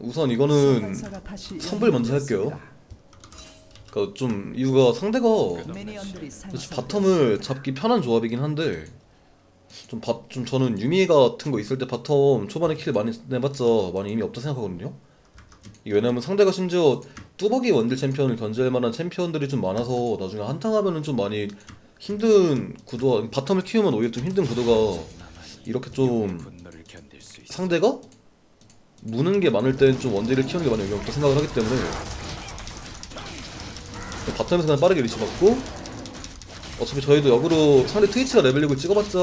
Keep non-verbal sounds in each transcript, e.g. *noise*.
우선 이거는 선불 먼저 할게요. 그러니까 좀 이유가 상대가 사실 바텀을 잡기 편한 조합이긴 한데 좀, 바, 좀 저는 유미 같은 거 있을 때 바텀 초반에 킬 많이 내봤자 많이 의미 없다 생각하거든요. 이게 왜냐면 상대가 심지어 뚜벅이 원딜 챔피언을 견제할 만한 챔피언들이 좀 많아서 나중에 한탕 하면은 좀 많이 힘든 구도가 바텀을 키우면 오히려 좀 힘든 구도가 이렇게 좀. 상대가 무는 게 많을 땐좀 원딜을 키우는 게 많이 의미 없다 생각을 하기 때문에 바텀에서 그냥 빠르게 리치 받고 어차피 저희도 역으로 상대 트위치가 레벨 6을 찍어봤자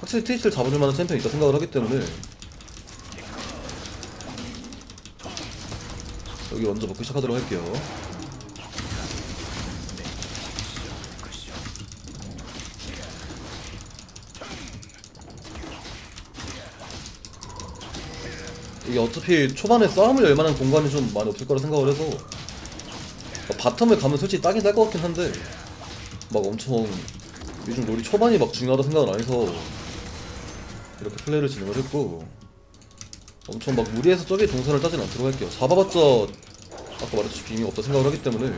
확실히 트위치를 잡아줄 만한 챔피언이 있다 생각을 하기 때문에 여기 먼저 먹기 시작하도록 할게요 이게 어차피 초반에 싸움을 열 만한 공간이 좀 많이 없을 거라 생각을 해서 바텀을 가면 솔직히 딱이 딸것 같긴 한데 막 엄청 요즘 롤이 초반이 막 중요하다 생각은 안 해서 이렇게 플레이를 진행을 했고 엄청 막 무리해서 저기 동선을 따진 않도록 할게요. 잡아봤자 아까 말했듯이 의미 없다 생각을 하기 때문에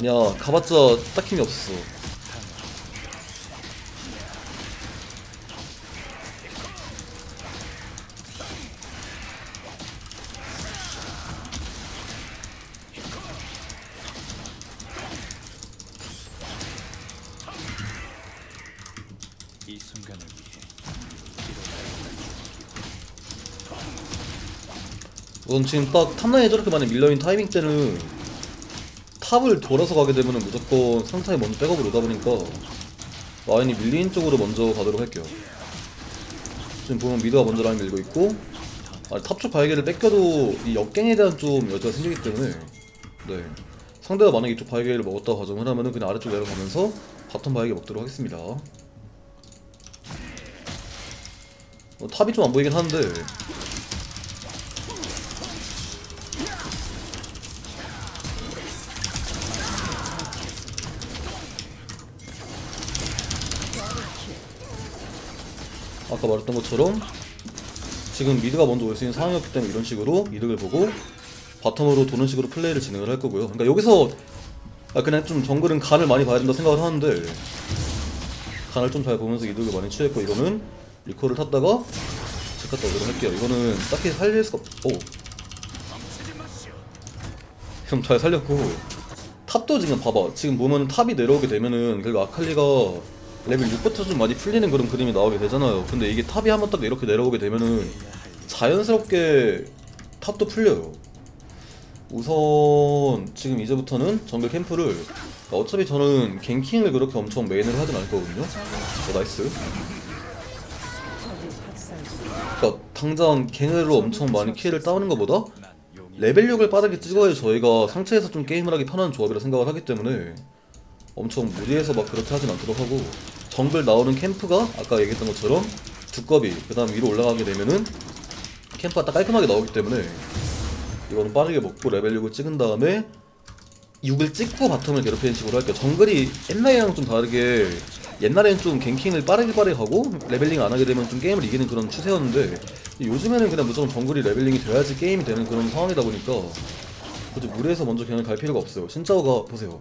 아니야 가봤자 딱 힘이 없었어. 이 순간을 위해 우선 지금 딱 탑라인에 저렇게 많이 밀려있는 타이밍 때는 탑을 돌아서 가게 되면 무조건 상타에 먼저 백업을 오다 보니까 라인이 밀린 쪽으로 먼저 가도록 할게요. 지금 보면 미드가 먼저 라인 밀고 있고 아, 탑쪽 바이게를 뺏겨도 이 역갱에 대한 좀 여지가 생기기 때문에 네. 상대가 만약에 이쪽 바이게를 먹었다고 가정을 하면은 그냥 아래쪽 내려가면서 바텀 바이게 먹도록 하겠습니다. 어, 탑이 좀 안 보이긴 하는데 아까 말했던 것처럼 지금 미드가 먼저 올 수 있는 상황이었기 때문에 이런 식으로 이득을 보고 바텀으로 도는 식으로 플레이를 진행을 할 거고요. 그러니까 여기서 아, 그냥 좀 정글은 간을 많이 봐야 된다 생각을 하는데 간을 좀 잘 보면서 이득을 많이 취했고 이거는 리콜을 탔다가 집 갔다 오도록 할게요. 이거는 딱히 살릴 수가 없... 오. 좀잘 살렸고 탑도 지금 봐봐 지금 보면 탑이 내려오게 되면은 결국 아칼리가 레벨 6부터 좀 많이 풀리는 그런 그림이 나오게 되잖아요. 근데 이게 탑이 한번 딱 이렇게 내려오게 되면은 자연스럽게 탑도 풀려요. 우선 지금 이제부터는 정글 캠프를 어차피 저는 갱킹을 그렇게 엄청 메인으로 하진 않을 거거든요. 어 나이스. 그러니까 당장 갱으로 엄청 많이 키를 따오는 것보다 레벨 6을 빠르게 찍어야 저희가 상체에서 좀 게임을 하기 편한 조합이라 생각을 하기 때문에 엄청 무리해서 막 그렇게 하진 않도록 하고 정글 나오는 캠프가 아까 얘기했던 것처럼 두꺼비 그 다음 위로 올라가게 되면은 캠프가 딱 깔끔하게 나오기 때문에 이거는 빠르게 먹고 레벨 6을 찍은 다음에 6을 찍고 바텀을 괴롭히는 식으로 할게요. 정글이 옛날이랑 좀 다르게 옛날에는 좀 갱킹을 빠르게 빠르게 하고 레벨링 안 하게 되면 좀 게임을 이기는 그런 추세였는데 요즘에는 그냥 무조건 정글이 레벨링이 돼야지 게임이 되는 그런 상황이다 보니까 굳이 무리해서 먼저 그냥 갈 필요가 없어요. 신짜오가 보세요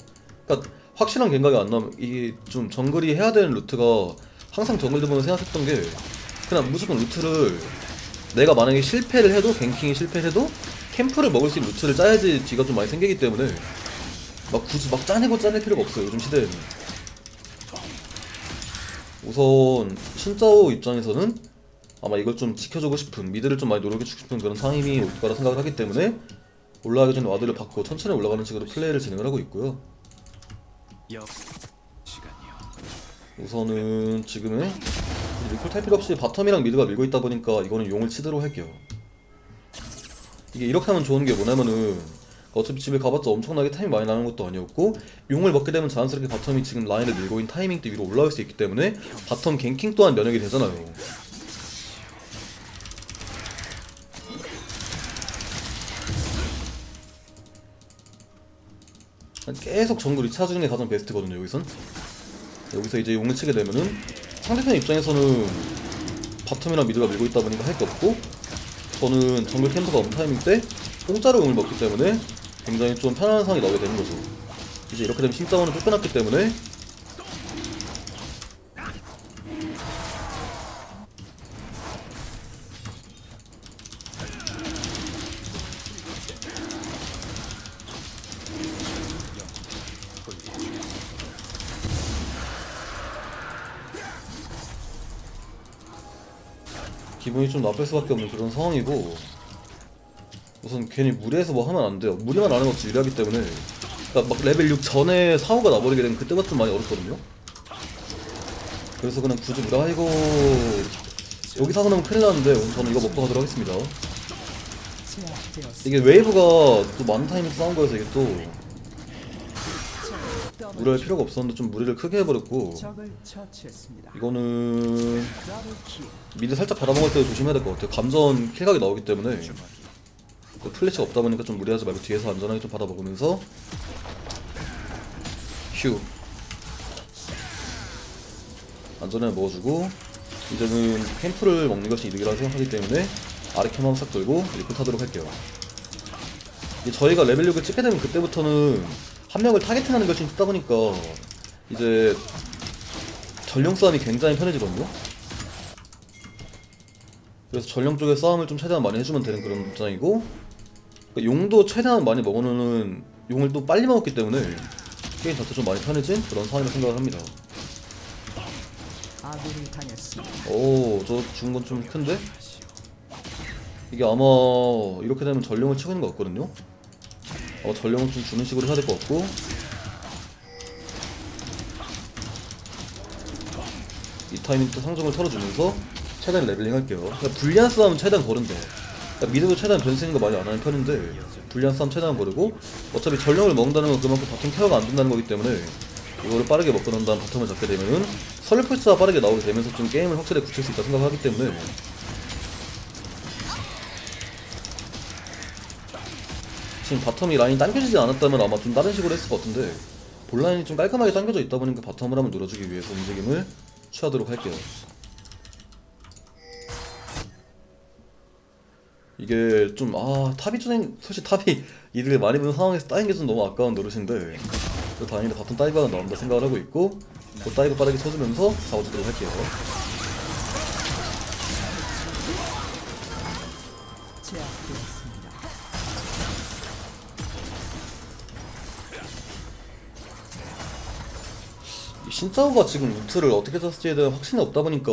그러니까 확실한 갱각이 안 나면 이게 좀 정글이 해야 되는 루트가 항상 정글들 보면 생각했던 게 그냥 무조건 루트를 내가 만약에 실패를 해도 갱킹이 실패를 해도 캠프를 먹을 수 있는 루트를 짜야지 뒤가 좀 많이 생기기 때문에 막 굳이 막 짜내고 짜낼 필요가 없어요 요즘 시대에는 우선 신짜오 입장에서는 아마 이걸 좀 지켜주고 싶은 미드를 좀 많이 노력해주고 싶은 그런 상임이 올 거라 생각을 하기 때문에 올라가기 전에 와드를 받고 천천히 올라가는 식으로 플레이를 진행을 하고 있고요. 우선은 지금은 리콜 탈 필요 없이 바텀이랑 미드가 밀고 있다 보니까 이거는 용을 치도록 할게요. 이게 이렇게 하면 좋은 게 뭐냐면은 어차피 집에 가봤자 엄청나게 타이밍 많이 나는 것도 아니었고 용을 먹게 되면 자연스럽게 바텀이 지금 라인을 밀고 있는 타이밍 때 위로 올라올 수 있기 때문에 바텀 갱킹 또한 면역이 되잖아요 계속 정글 리차주는 게 가장 베스트거든요 여기선. 여기서 이제 용을 치게 되면은 상대편 입장에서는 바텀이랑 미드가 밀고 있다 보니까 할 게 없고 저는 정글 캠프가 없는 타이밍 때 공짜로 용을 먹기 때문에 굉장히 좀 편안한 상황이 나오게 되는 거죠. 이제 이렇게 되면 심사원은 쫓겨났기 때문에 좀 나쁠 수밖에 없는 그런 상황이고 우선 괜히 무리해서 뭐 하면 안 돼요. 무리만 안 하는 것도 유리하기 때문에. 그러니까 막 레벨 6 전에 사고가 나버리게 되면 그때부터 많이 어렵거든요. 그래서 그냥 굳이 무리 아이고 여기 사고 나면 큰일 나는데 오늘 저는 이거 먹고 가도록 하겠습니다. 이게 웨이브가 또 많은 타이밍 싸운 거여서 이게 또 무리할 필요가 없었는데 좀 무리를 크게 해버렸고. 이거는. 미드 살짝 받아먹을 때도 조심해야 될 것 같아요. 감전 킬각이 나오기 때문에 플래시가 없다 보니까 좀 무리하지 말고 뒤에서 안전하게 좀 받아먹으면서 휴 안전하게 먹어주고 이제는 캠프를 먹는 것이 이득이라고 생각하기 때문에 아래 캠 한번 싹 돌고 리프 타도록 할게요. 저희가 레벨 6을 찍게 되면 그때부터는 한 명을 타겟팅하는 것이 있다 보니까 이제 전령 싸움이 굉장히 편해지거든요. 그래서 전령 쪽의 싸움을 좀 최대한 많이 해주면 되는 그런 입장이고 그러니까 용도 최대한 많이 먹어놓는 용을 또 빨리 먹었기 때문에 게임 자체 좀 많이 편해진 그런 상황이라고 생각을 합니다. 오 저 죽은 건 좀 큰데? 이게 아마 이렇게 되면 전령을 치고 있는 것 같거든요 어 전령은 좀 주는 식으로 해야 될 것 같고. 이 타이밍 때 상점을 털어주면서 최대한 레벨링 할게요. 그러니까 불리한 싸움은 최대한 거른다 그러니까 미드도 최대한 변수인 거 많이 안 하는 편인데 불리한 싸움 최대한 거르고 어차피 전령을 먹는다는 건 그만큼 바텀 케어가 안 된다는 거기 때문에 이거를 빠르게 먹고 난 다음 바텀을 잡게 되면은 설풀스가 빠르게 나오게 되면서 좀 게임을 확실히 굳힐 수 있다 생각하기 때문에 지금 바텀이 라인이 당겨지지 않았다면 아마 좀 다른 식으로 했을 것 같은데 본라인이 좀 깔끔하게 당겨져 있다 보니까 바텀을 한번 눌러주기 위해서 움직임을 취하도록 할게요. 이게 좀 아 탑이 좀 사실 탑이 *laughs* 이들이 많이 보는 상황에서 따인 게 좀 너무 아까운 노릇인데 그 다행히 바텀 다이브가 나온다 생각을 하고 있고 그 다이브 빠르게 쳐주면서 잡아주도록 할게요 신짜오가 지금 루트를 어떻게 짰을지에 대한 확신이 없다 보니까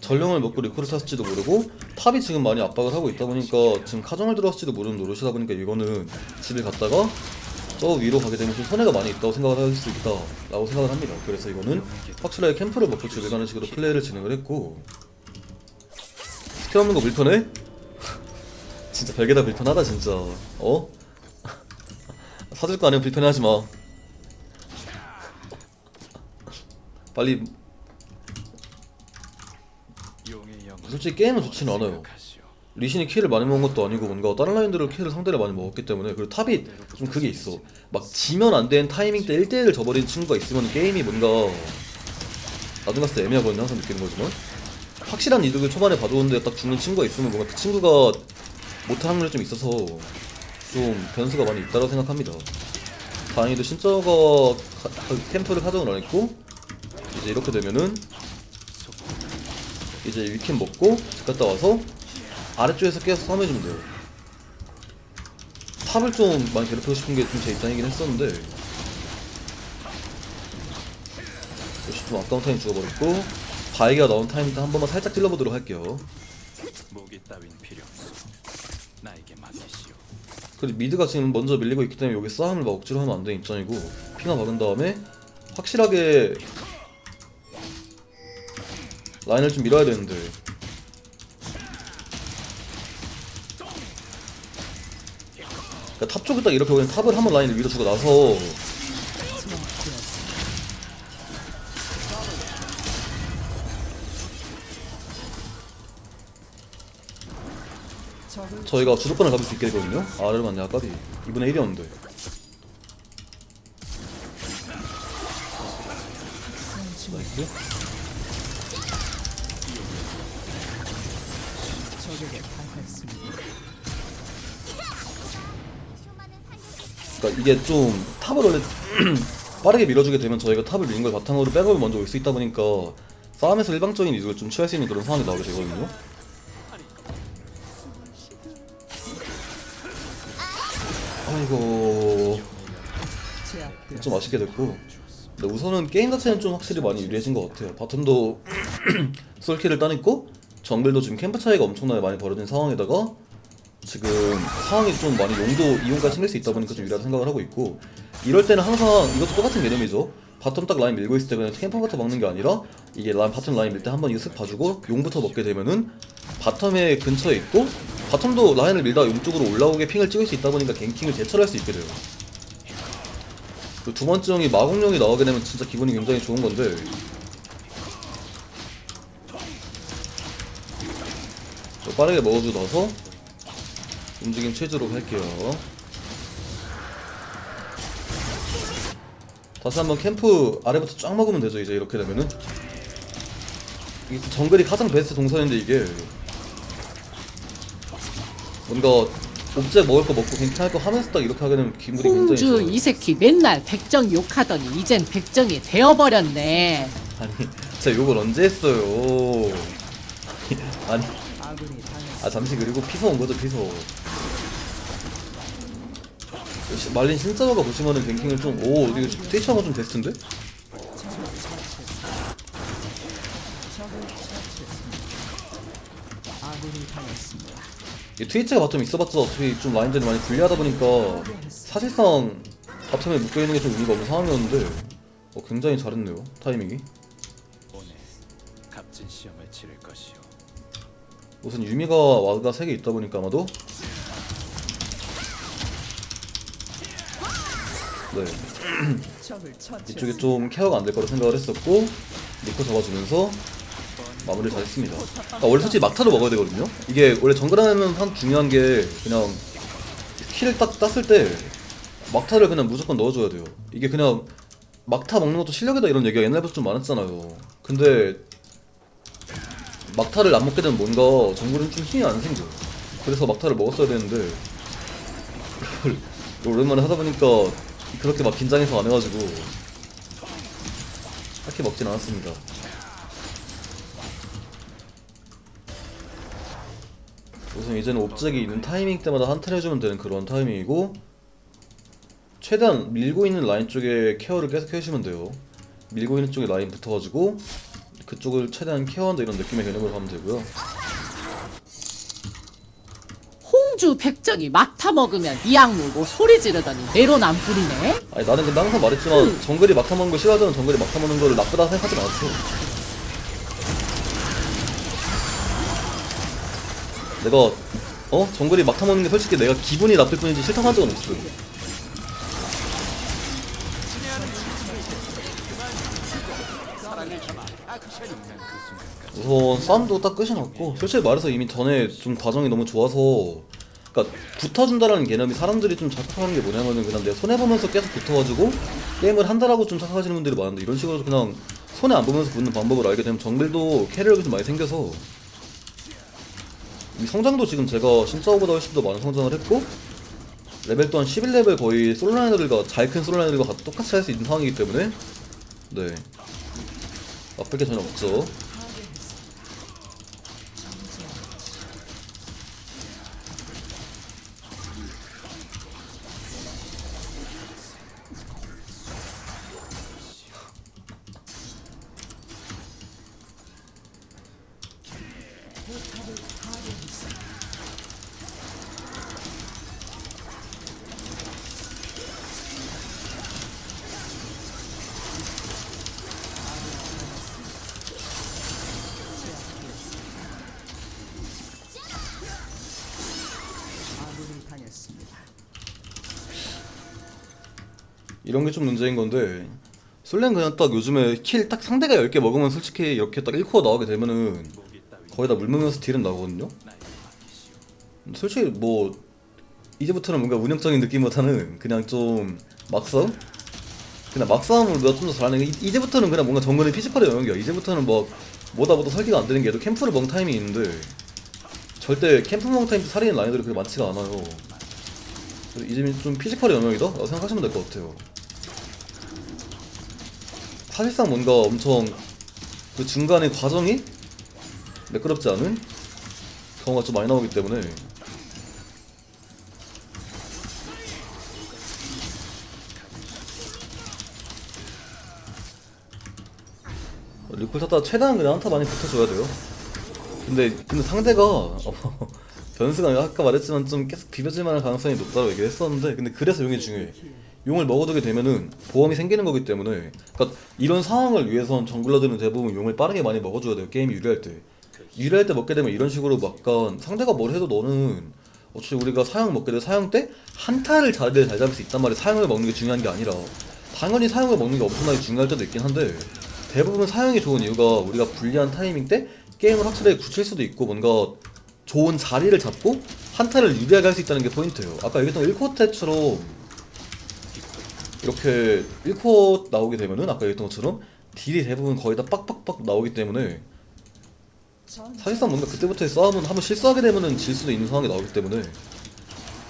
전령을 먹고 리코를 찼을지도 모르고 탑이 지금 많이 압박을 하고 있다 보니까 지금 카정을 들어왔을지도 모르는 노릇이다 보니까 이거는 집에 갔다가 저 위로 가게 되면 좀 손해가 많이 있다고 생각을 할 수 있다라고 생각을 합니다. 그래서 이거는 확실하게 캠프를 먹고 집에 가는 식으로 플레이를 진행을 했고 스킬 없는 거 불편해? *laughs* 진짜 별게 다 불편하다 진짜 어? *laughs* 사줄 거 아니면 불편해하지 마 빨리 솔직히 게임은 좋진 않아요. 리신이 킬을 많이 먹은 것도 아니고 뭔가 다른 라인들을 킬을 상대를 많이 먹었기 때문에 그리고 탑이 좀 그게 있어 막 지면 안 되는 타이밍 때 1대1을 져버리는 친구가 있으면 게임이 뭔가 나중 갔을 때 애매하거든요 항상 느끼는 거지만 확실한 이득을 초반에 봐줬는데 딱 죽는 친구가 있으면 뭔가 그 친구가 못할 확률이 좀 있어서 좀 변수가 많이 있다고 생각합니다 다행히도 신짜가 가- 가- 캠프를 가져는 안 했고 이제 이렇게 되면은 이제 위킨 먹고 집 갔다 와서 아래쪽에서 깨서 싸움해주면 돼요. 탑을 좀 많이 괴롭히고 싶은 게 좀 제 입장이긴 했었는데. 역시 좀 아까운 타임 죽어버렸고 바이가 나온 타임 때한 번만 살짝 찔러보도록 할게요. 그리고 미드가 지금 먼저 밀리고 있기 때문에 여기 싸움을 막 억지로 하면 안 되는 입장이고 핑하 박은 다음에 확실하게 라인을 좀 밀어야 되는데 그러니까 탑 쪽에 딱 이렇게 그냥 탑을 한번 라인을 밀어주고 나서 저희가 주도권을 잡을 수 있게 되거든요. 아래로 맞네 아까비 2분의 1이었는데. 나이스. 그러니까 이게 좀 탑을 원래 *clears throat* 빠르게 밀어주게 되면 저희가 탑을 미는 걸 바탕으로 백업을 먼저 올 수 있다 보니까 싸움에서 일방적인 이득을 좀 취할 수 있는 그런 상황이 나오게 되거든요. 아이고. 좀 아쉽게 됐고 근데 우선은 게임 자체는 좀 확실히 많이 유리해진 것 같아요 바텀도 *clears throat* 솔킬을 따냈고 정글도 지금 캠프 차이가 엄청나게 많이 벌어진 상황에다가 지금 상황이 좀 많이 용도 이용까지 챙길 수 있다 보니까 좀 유리하다 생각을 하고 있고 이럴 때는 항상 이것도 똑같은 개념이죠. 바텀 딱 라인 밀고 있을 때 그냥 캠프부터 먹는 게 아니라 이게 라인 바텀 라인 밀 때 한번 이거 슥 봐주고 용부터 먹게 되면은 바텀의 근처에 있고 바텀도 라인을 밀다 용 쪽으로 올라오게 핑을 찍을 수 있다 보니까 갱킹을 대처할 수 있게 돼요. 그두 번째 용이 마공룡이 나오게 되면 진짜 기분이 굉장히 좋은 건데 빠르게 먹어주고 나서 움직임 체제로 할게요. 다시 한번 캠프 아래부터 쫙 먹으면 되죠 이제 이렇게 되면은. 이게 정글이 가장 베스트 동선인데 이게. 뭔가 옵제 먹을 거 먹고 괜찮을 거 하면서 딱 이렇게 하게 되면 기분이 굉장히 홍주 좋아요. 이 새끼 맨날 백정 욕하더니 이젠 백정이 되어버렸네. 아니 제가 욕을 언제 했어요? 아니 아 잠시 그리고 피서 온 거죠 피서 시- 말린 신짜오가 보시면은 뱅킹을 좀오 이거 트위치하고 좀 베스트인데? 적을 처치했습니다. 적을 처치했습니다. 아군이 당했습니다. 이 트위치가 바텀 있어봤자 어차피 좀 라인들이 많이 불리하다 보니까 사실상 바텀에 묶여있는 게 좀 의미가 없는 상황이었는데 어, 굉장히 잘했네요 타이밍이 오늘 값진 시험을 치를 것이오. 우선 유미가 와가 3개 있다 보니까 아마도 네. *clears throat* 이쪽에 좀 케어가 안 될 거라 생각을 했었고 리코 잡아주면서 마무리를 잘했습니다. 그러니까 원래 솔직히 막타도 먹어야 되거든요. 이게 원래 정글하면 한 중요한 게 그냥 킬을 딱 땄을 때 막타를 그냥 무조건 넣어줘야 돼요. 이게 그냥 막타 먹는 것도 실력이다 이런 얘기가 옛날부터 좀 많았잖아요. 근데 막타를 안 먹게 되면 뭔가 정글은 좀 힘이 안 생겨. 그래서 막타를 먹었어야 되는데 오랜만에 하다 보니까 그렇게 막 긴장해서 안 해가지고 딱히 먹진 않았습니다. 우선 이제는 옵적이 있는 타이밍 때마다 한타를 해주면 되는 그런 타이밍이고 최대한 밀고 있는 라인 쪽에 케어를 계속 해주시면 돼요. 밀고 있는 쪽에 라인 붙어가지고 그쪽을 최대한 케어한다 이런 느낌의 개념으로 가면 되고요. 홍주 백정이 막타 먹으면 이 악 물고 소리 지르더니 내론 안 뿌리네. 아니 나는 근데 항상 말했지만 정글이 막타 먹는 거 싫어하잖아 정글이 막타 먹는 거를 나쁘다 생각하지 않았어 내가 어? 정글이 막타 먹는 게 솔직히 내가 기분이 나쁠 뿐이지 싫다고 한 적은 없어 우선 싸움도 딱 끝이 났고 솔직히 말해서 이미 전에 좀 과정이 너무 좋아서 그러니까 붙어준다라는 개념이 사람들이 좀 착각하는 게 뭐냐면은 그냥 내가 손해 보면서 계속 붙어가지고 게임을 한다라고 좀 착각하시는 분들이 많은데 이런 식으로 그냥 손해 안 보면서 붙는 방법을 알게 되면 정글도 캐리력이 좀 많이 생겨서 이 성장도 지금 제가 신짜오보다 훨씬 더 많은 성장을 했고 레벨 또한 11레벨 거의 솔라이너들과 잘 큰 솔라이너들과 같- 똑같이 할 수 있는 상황이기 때문에 네 나쁠 게 전혀 없죠 이런 게 좀 문제인 건데 솔랭 그냥 딱 요즘에 킬 딱 상대가 10개 먹으면 솔직히 이렇게 딱 1코어 나오게 되면은 거의 다 물먹으면서 딜은 맡기시오. 솔직히 뭐 이제부터는 뭔가 운영적인 느낌보다는 그냥 좀 막싸움? 그냥 막싸움을 내가 좀 더 잘하는 게 이- 이제부터는 그냥 뭔가 정글의 피지컬의 영역이야 이제부터는 뭐 뭐다 뭐다 설계가 안 되는 게 얘도 캠프를 먹는 타임이 있는데 절대 캠프 먹는 타임 때 살리는 라인들이 그렇게 많지가 않아요 그래서 이제 좀 피지컬의 영역이다? 라고 생각하시면 될 것 같아요 사실상 뭔가 엄청 그 중간의 과정이 매끄럽지 않은 경우가 좀 많이 나오기 때문에 리콜 탔다 최대한 그냥 한타 많이 붙어줘야 돼요. 근데 근데 상대가 어, 변수가 아까 말했지만 좀 계속 비벼질 만한 가능성이 높다고 얘기했었는데 근데 그래서 용이 중요해. 용을 먹어두게 되면은 보험이 생기는 거기 때문에. 그러니까 이런 상황을 위해선 정글러들은 대부분 용을 빠르게 많이 먹어줘야 돼요 게임이 유리할 때. 유리할 때 먹게 되면 이런 식으로 막 약간 상대가 뭘 해도 너는 어차피 우리가 사양 먹게 돼. 사양 때 한타를 자리를 잘 잡을 수 있단 말이야. 사양을 먹는 게 중요한 게 아니라. 당연히 사양을 먹는 게 엄청나게 중요할 때도 있긴 한데 대부분 사양이 좋은 이유가 우리가 불리한 타이밍 때 게임을 확실하게 굳힐 수도 있고 뭔가 좋은 자리를 잡고 한타를 유리하게 할 수 있다는 게 포인트예요. 아까 얘기했던 1코 때처럼 이렇게 1코 나오게 되면은 아까 얘기했던 것처럼 딜이 대부분 거의 다 빡빡빡 나오기 때문에 사실상 뭔가 그때부터의 싸움은 한번 실수하게 되면은 질 수도 있는 상황이 나오기 때문에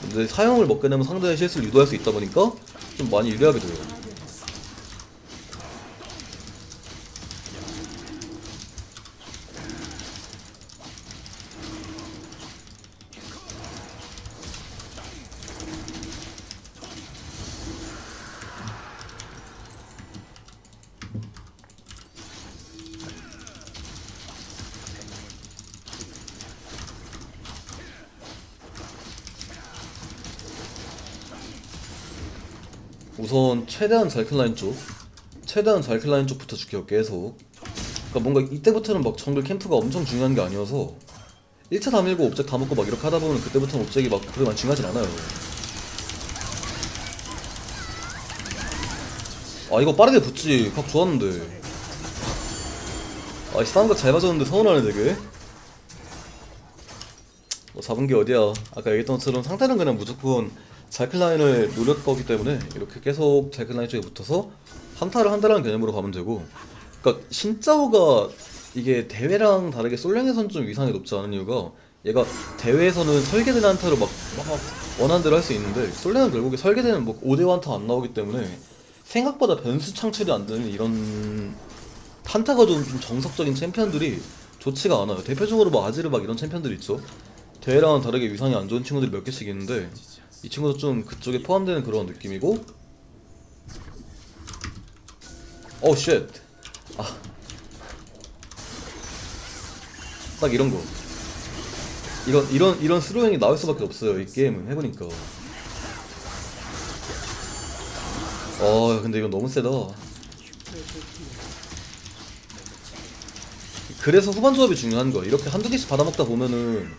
근데 사용을 먹게 되면 상대의 실수를 유도할 수 있다 보니까 좀 많이 유리하게 돼요 우선 최대한 잘클라인 쪽 최대한 잘클라인 쪽부터 줄게요 계속. 그러니까 뭔가 이때부터는 막 정글 캠프가 엄청 중요한 게 아니어서 1차 다 밀고 옵젝 다 먹고 막 이렇게 하다 보면 그때부터는 옵젝이 막 그렇게 많이 중요하진 않아요. 아 이거 빠르게 붙지. 각 좋았는데. 아이 싸움각 잘 맞았는데 서운하네 되게. 뭐 잡은 게 어디야? 아까 얘기했던 것처럼 상태는 그냥 무조건 잘클라인을 노릴 거기 때문에 이렇게 계속 잘클라인 쪽에 붙어서 한타를 한다라는 개념으로 가면 되고 그러니까 신짜오가 이게 대회랑 다르게 솔랭에선 좀 위상이 높지 않은 이유가 얘가 대회에서는 설계된 한타로 막, 막 원하는 대로 할 수 있는데 솔랭은 결국에 설계되는 뭐 5대 한타 안 나오기 때문에 생각보다 변수 창출이 안 되는 이런 한타가 좀, 좀 정석적인 챔피언들이 좋지가 않아요. 대표적으로 뭐 아지르 막 이런 챔피언들이 있죠. 대회랑은 다르게 위상이 안 좋은 친구들이 몇 개씩 있는데 이 친구도 좀 그쪽에 포함되는 그런 느낌이고. 어우 쉣 아. 딱 이런 거. 이런 이런 이런 스로잉이 나올 수밖에 없어요 이 게임은 해보니까. 어 근데 이건 너무 세다. 그래서 후반 조합이 중요한 거야. 이렇게 한두 개씩 받아먹다 보면은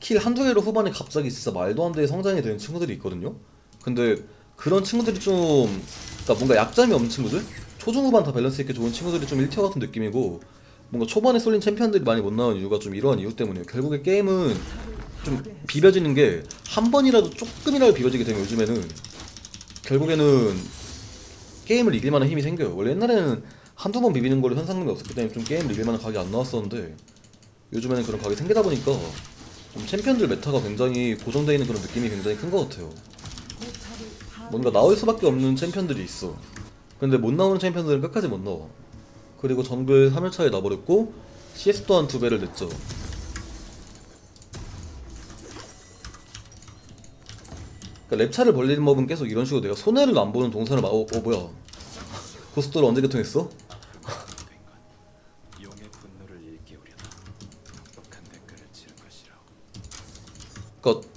킬 한두 개로 후반에 갑자기 진짜 말도 안 되게 성장이 되는 친구들이 있거든요. 근데 그런 친구들이 좀 그러니까 뭔가 약점이 없는 친구들? 초중후반 다 밸런스 있게 좋은 친구들이 좀 1티어 같은 느낌이고 뭔가 초반에 쏠린 챔피언들이 많이 못 나온 이유가 좀 이러한 이유 때문이에요. 결국에 게임은 좀 비벼지는 게 한 번이라도 조금이라도 비벼지게 되면 요즘에는 결국에는 게임을 이길 만한 힘이 생겨요. 원래 옛날에는 한두 번 비비는 걸로 현상금이 없었기 때문에 좀 게임을 이길 만한 각이 안 나왔었는데 요즘에는 그런 각이 생기다 보니까 좀 챔피언들 메타가 굉장히 고정되어 있는 그런 느낌이 굉장히 큰 것 같아요. 뭔가 나올 수밖에 없는 챔피언들이 있어. 근데 못 나오는 챔피언들은 끝까지 못 나와. 그리고 정글 3일차에 나버렸고 CS 또한 두 배를 냈죠. 그러니까 랩차를 벌리는 법은 계속 이런 식으로 내가 손해를 안 보는 동선을 막 어, 어 뭐야. *laughs* 고속도로 언제 개통했어?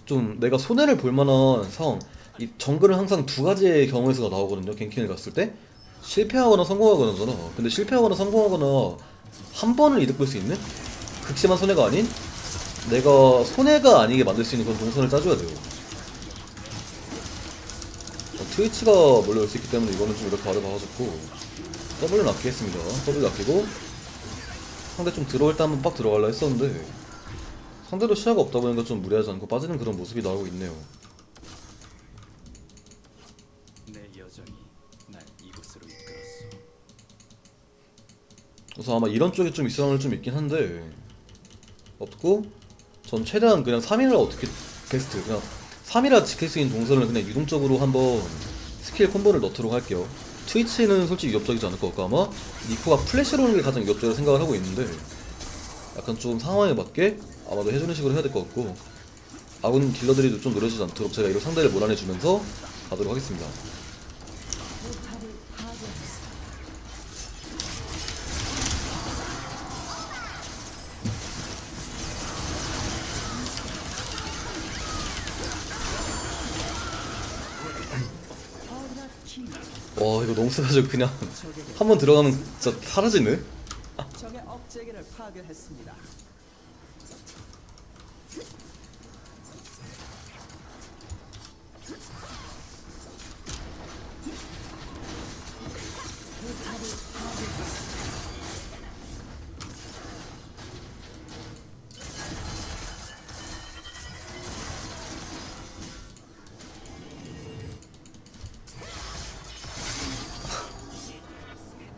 좀 내가 손해를 볼 만한 상황. 이 정글은 항상 두 가지의 경우의 수가 나오거든요 갱킹을 갔을 때. 실패하거나 성공하거나잖아. 근데 실패하거나 성공하거나 한 번을 이득 볼 수 있는 극심한 손해가 아닌 내가 손해가 아니게 만들 수 있는 그런 동선을 짜줘야 돼요. 트위치가 몰려올 수 있기 때문에 이거는 좀 이렇게 받아봐가지고 W는 아끼겠습니다. W 아끼고 상대 좀 들어올 때 한번 빡 들어갈라 했었는데 상대로 시야가 없다 보니까 좀 무리하지 않고 빠지는 그런 모습이 나오고 있네요 내 여정이 날 이곳으로 이끌었어. 그래서 아마 이런 쪽에 좀 있어야 좀 있긴 한데 없고 전 최대한 그냥 3이라 어떻게 베스트 그냥 3이라 지킬 수 있는 동선을 그냥 유동적으로 한번 스킬 콤보를 넣도록 할게요 트위치는 솔직히 위협적이지 않을 것 같고 아마 니코가 플래시로 오는 게 가장 위협적이라고 생각을 하고 있는데 약간 좀 상황에 맞게 아마도 해주는 식으로 해야 될 것 같고 아군 딜러들이 좀 노려지지 않도록 제가 이로 상대를 몰아내주면서 가도록 하겠습니다 와 이거 너무 세가지고 그냥 *laughs* 한 번 들어가면 진짜 사라지네 파괴했습니다.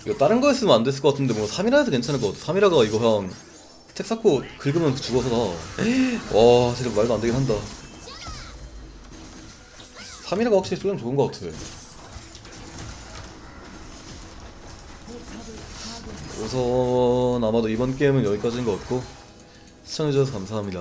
이거 다른 거 했으면 안 됐을 것 같은데 뭐 3이라에서 괜찮을 것 같아. 3이라가 이거 형 쌓고 긁으면 죽어서. 나와 진짜 말도 안 되긴 한다. 3이라가 확실히 소량 좋은 것 같아. 우선 아마도 이번 게임은 여기까지인 것 같고 시청해주셔서 감사합니다